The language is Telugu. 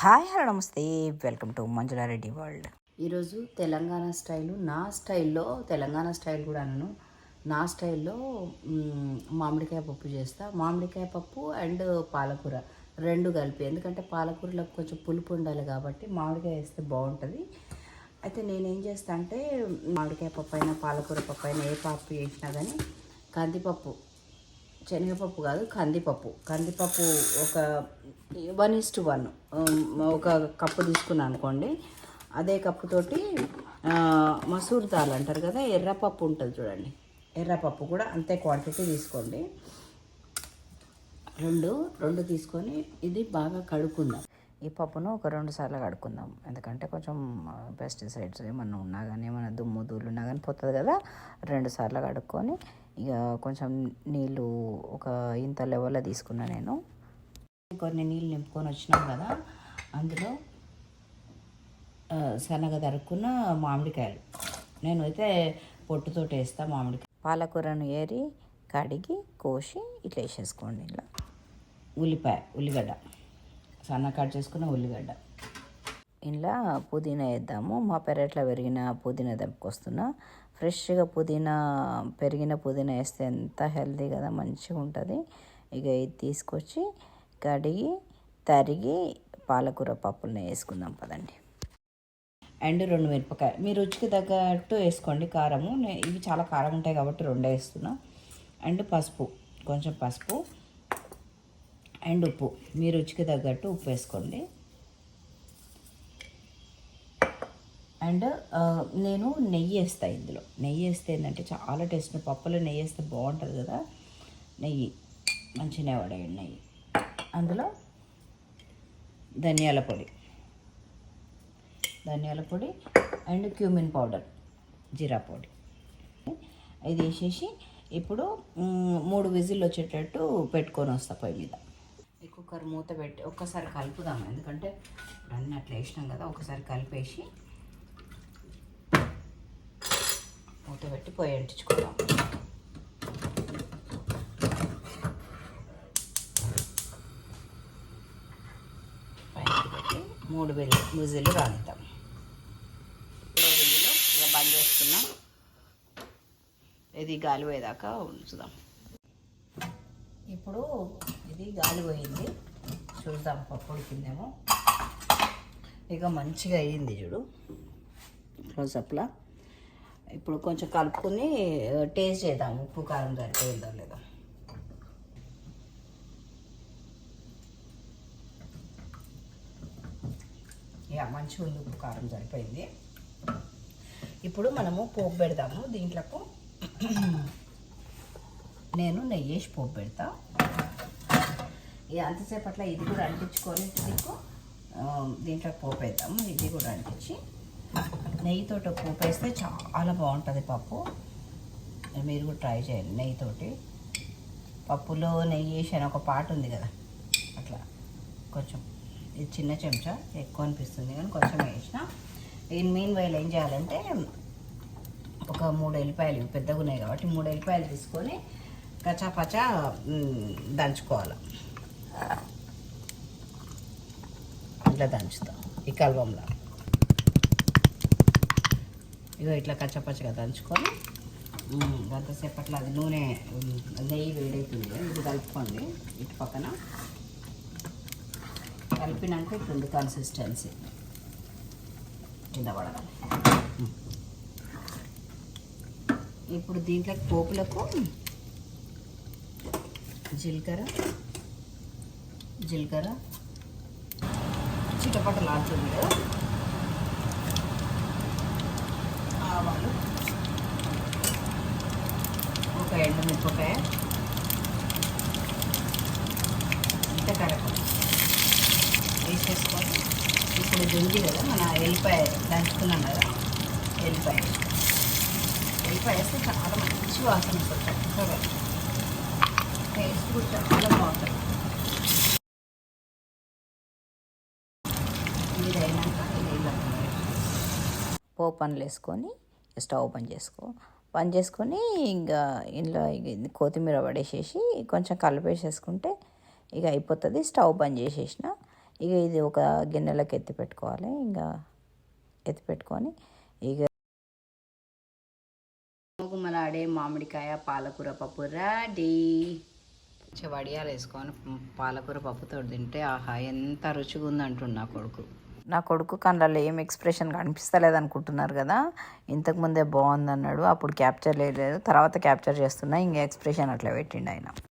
హాయ్ హలో నమస్తే. Welcome to Manjula Reddy world. ఈరోజు తెలంగాణ స్టైలు నా స్టైల్లో తెలంగాణ స్టైల్ కూడా అన్నాను. నా స్టైల్లో మామిడికాయ పప్పు చేస్తా. మామిడికాయ పప్పు అండ్ పాలకూర రెండు కలిపి. ఎందుకంటే పాలకూరలో కొంచెం పులుపు ఉండాలి కాబట్టి మామిడికాయ వేస్తే బాగుంటుంది. అయితే నేనేం చేస్తా అంటే మామిడికాయ పప్పు అయినా పాలకూర పప్పు అయినా ఏ పప్పు చేసినా కానీ కందిపప్పు శనగపప్పు కాదు కందిపప్పు. కందిపప్పు ఒక వన్ ఇస్టు వన్ ఒక కప్పు తీసుకున్నాను అనుకోండి. అదే కప్పుతోటి మసూర్ దాల్ అంటారు కదా ఎర్రపప్పు ఉంటుంది చూడండి. ఎర్రపప్పు కూడా అంతే క్వాంటిటీ తీసుకోండి. రెండు రెండు తీసుకొని ఇది బాగా కడుక్కుందాం. ఈ పప్పును ఒక రెండు సార్లు కడుక్కుందాం. ఎందుకంటే కొంచెం పెస్టిసైడ్స్ ఏమన్నా ఉన్నా కానీ ఏమైనా దుమ్ము దూళ్ళు ఉన్నా కానీ పోతుంది కదా రెండు సార్లు కడుక్కొని ఇక కొంచెం నీళ్ళు ఒక ఇంత లెవెల్లో తీసుకున్నా నేను. కొన్ని నీళ్ళు నింపుకొని వచ్చినాం కదా అందులో శనగ సన్నగా తరుక్కున్న మామిడికాయలు. నేనైతే పొట్టుతో వేస్తా మామిడికాయ. పాలకూరను ఏరి కడిగి కోసి ఇట్లా వేసేసుకోండి ఇలా. ఉల్లిపాయ ఉల్లిగడ్డ. సన్న కట్ చేసుకున్న ఉల్లిగడ్డ. ఇలా పుదీనా వేద్దాము. మా పెరట్లో పెరిగిన పుదీనా తెంపుకొస్తున్నా ఫ్రెష్గా పుదీనా పెరిగిన పుదీనా వేస్తే ఎంత హెల్తీ కదా మంచిగా ఉంటుంది. ఇక ఇది తీసుకొచ్చి కడిగి తరిగి పాలకూర పప్పులను వేసుకుందాం పదండి. అండ్ రెండు మిరపకాయ. మీ రుచికి తగ్గట్టు వేసుకోండి కారము. ఇవి చాలా కారం ఉంటాయి కాబట్టి రెండే వేస్తున్నా. అండ్ పసుపు కొంచెం పసుపు. అండ్ ఉప్పు. మీ రుచికి తగ్గట్టు ఉప్పు వేసుకోండి. అండ్ నేను నెయ్యి వేస్తాను ఇందులో. నెయ్యి వేస్తే ఏంటంటే చాలా టేస్ట్. పప్పులో నెయ్యి వేస్తే బాగుంటుంది కదా. నెయ్యి మంచిగా పడేయండి నెయ్యి. అందులో ధనియాల పొడి. ధనియాల పొడి అండ్ క్యూమిన్ పౌడర్ జీరా పొడి. ఇది వేసేసి ఇప్పుడు మూడు విజిల్ వచ్చేటట్టు పెట్టుకొని వస్తా పొయ్యి మీద. ఈ కుక్కర్ మూత పెట్టి ఒక్కసారి కలుపుదాం. ఎందుకంటే ఇప్పుడు అన్నీ అట్లా వేసినాం కదా ఒకసారి కలిపేసి మూత పెట్టి పొయ్యి అంటించుకుందాం. పైన మూడు విజిల్ విజిల్ రానిద్దాం. మూడో విజిల్ ఇక బంద్ చేస్తున్నాం ఇది గాలి పోయేదాకా ఉంచుదాం. ఇప్పుడు ఇది గాలి పోయింది. చూద్దాం పప్పుడు కిందేమో ఇక మంచిగా అయ్యింది చూడు. క్లోజప్లా. ఇప్పుడు కొంచెం కలుపుకొని టేస్ట్ చేద్దాం. ఉప్పు కారం సరిపోయిందో లేదో. యా మంచిగా ఉంది. ఉప్పు కారం సరిపోయింది. ఇప్పుడు మనము పోపు పెడదాము. దీంట్లో నేను నెయ్యి వేసి పోపు పెడతా. ఇక అంతసేపట్ల ఇది కూడా అంటించుకొని మీకు దీంట్లో పోపు వేద్దాము. ఇది కూడా అంటించి. నెయ్యితో పోపు వేస్తే చాలా బాగుంటుంది పప్పు. మీరు కూడా ట్రై చేయండి నెయ్యితోటి. పప్పులో నెయ్యి వేసి అని ఒక పాట ఉంది కదా అట్లా. కొంచెం ఇది చిన్న చెంచా ఎక్కువ అనిపిస్తుంది కానీ కొంచెం వేసిన. ఇన్ మీన్ వైల్ ఏం చేయాలంటే ఒక మూడు ఎల్లిపాయలు ఇవి పెద్దగా ఉన్నాయి కాబట్టి మూడు ఎల్లిపాయలు తీసుకొని కచ్చా దంచుకోవాలి. ఇట్లా దంచుతాం ఈ కల్వంలో. ఇగో ఇట్లా కచ్చపచ్చగా దంచుకొని గంతసేపట్లో అది నూనె నెయ్యి వేడైతుంది ఇది కలుపుకోండి ఇటు పక్కన. కలిపినాక ఇట్లుంది కన్సిస్టెన్సీ కింద పడగాలి ఇప్పుడు దీంట్లోకి పోపులకు జీలకర్ర జీలకర్ర చిటపట ఆడుతుంది కదా. ఆవాలు ఒక ఎండు మిరపకాయ. ఇంత కరప. వేసేసుకొని ఇప్పుడు ఇది కదా మన ఎల్లిపాయ దంచుకున్నాం కదా ఎల్లిపాయ. ఎల్లిపాయ వేస్తే చాలా మంచి వాసన వస్తుంది చక్కగా. టేస్ట్ కూడా చాలా బాగుంటుంది. ఇది పనులు వేసుకొని స్టవ్ పని చేసుకో. పని చేసుకొని ఇంకా ఇంట్లో కొత్తిమీర పడేసేసి కొంచెం కలిపేసేసుకుంటే ఇక అయిపోతుంది. స్టవ్ బంద్ చేసేసిన. ఇక ఇది ఒక గిన్నెలోకి ఎత్తి పెట్టుకోవాలి. ఇంకా ఎత్తి పెట్టుకొని ఇక గుమ్మలాడే మామిడికాయ పాలకూర పప్పు రెడీ. వడియాలు వేసుకొని పాలకూర పప్పుతో తింటే ఆహా ఎంత రుచిగా ఉందంటున్నా కొడుకు. నా కొడుకు కళ్ళల్లో ఏం ఎక్స్ప్రెషన్ కనిపిస్తలేదు అనుకుంటున్నారు కదా ఇంతకుముందే బాగుంది అన్నాడు అప్పుడు క్యాప్చర్ లేదు తర్వాత క్యాప్చర్ చేస్తున్నా ఇంకా ఎక్స్ప్రెషన్ అట్లా పెట్టిండు ఆయన.